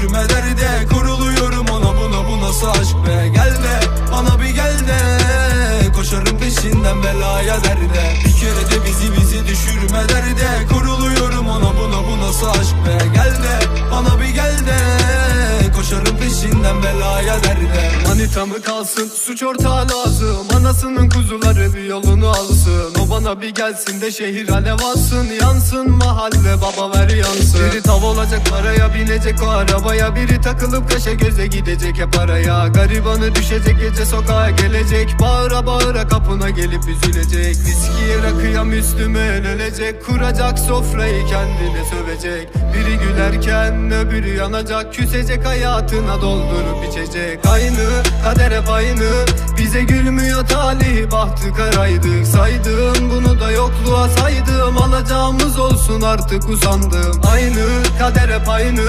Yürümelerde kuruluyorum ona. Buna bu nasıl aşk be? Gel de bana bir gel de. Koşarım peşinden belaya derde. Bir kere de bizi bizi düşürme derde. Kuruluyorum ona. Buna bu nasıl aşk be? Gel de bana bir gel de. Koşarım peşinden belaya derde. Manitamı kalsın suç ortağı lazım. Anasının kuzuları bir yolunu alsın bana bir gelsin de şehir alev alsın Yansın. Mahalle baba ver yansın. Biri tav olacak paraya binecek. O arabaya Biri takılıp kaşa göze gidecek. Hep araya Garibanı düşecek gece sokağa gelecek. Bağıra bağıra kapına gelip üzülecek. Viskiye rakıya Müslüme ölecek Kuracak sofrayı kendine sövecek. Biri gülerken öbürü yanacak. Küsecek hayatına doldurup içecek. Aynı kader hep aynı. Bize gülmüyor talih bahtı karaydık Saydım bunu da yokluğa saydım. Alacağımız olsun artık usandım. Aynı kader hep aynı.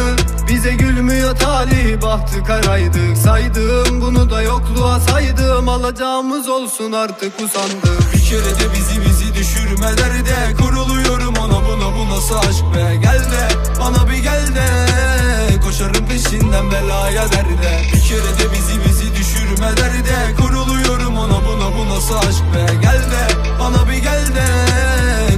Bize gülmüyor talih. Bahtı karaydık. Saydım bunu da yokluğa saydım. Alacağımız olsun artık usandım. Bir kere de bizi bizi düşürme derde Kuruluyorum ona. Buna bu nasıl aşk be? Gel de bana bir gel de. Koşarım peşinden belaya derde Bir kere de bizi bizi düşürme derde Kuruluyorum bu nasıl aşk be? Gel de bana bir gel de.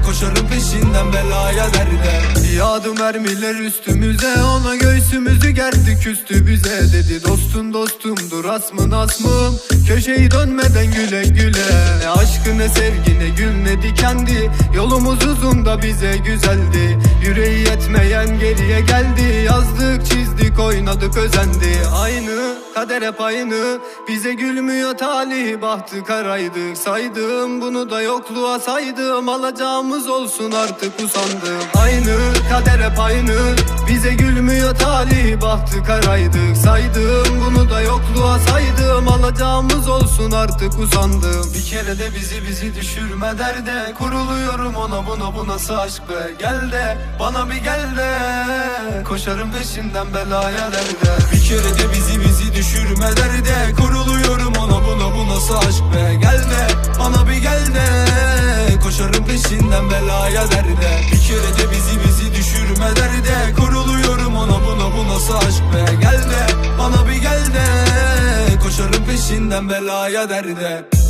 Koşarım peşinden belaya derde. Yağdı mermiler üstümüze Ona göğsümüzü gerdi küstü bize. Dedi dostum dostumdur asmın asmım Köşeyi dönmeden güle güle. Ne aşkı ne sevgi ne gül ne dikendi. Yolumuz uzun da bize güzeldi. Yüreği yetmeyen geriye geldi. Yazdık çizdik oynadık özendi. Aynı kader hep aynı. Bize gülmüyor talih bahtı karaydık Saydım bunu da yokluğa saydım. Alacağımız olsun artık usandım Aynı kader hep aynı. Bize gülmüyor talih bahtı karaydık Saydım bunu da yokluğa saydım. Alacağımız olsun artık usandım Bir kere de bizi bizi düşürme derde. Kuruluyorum ona buna bu nasıl aşk be. Gel de bana bir gel de. Koşarım peşinden belaya derde. Bir kere de bizi bizi düşürme derde. Kuruluyorum ona buna bu nasıl aşk be? Gel de bana bir gel de. Koşarım peşinden belaya derde. Bir kere de bizi bizi düşürme derde. Kuruluyorum ona buna bu nasıl aşk be? Gel de bana bir gel de. Koşarım peşinden belaya derde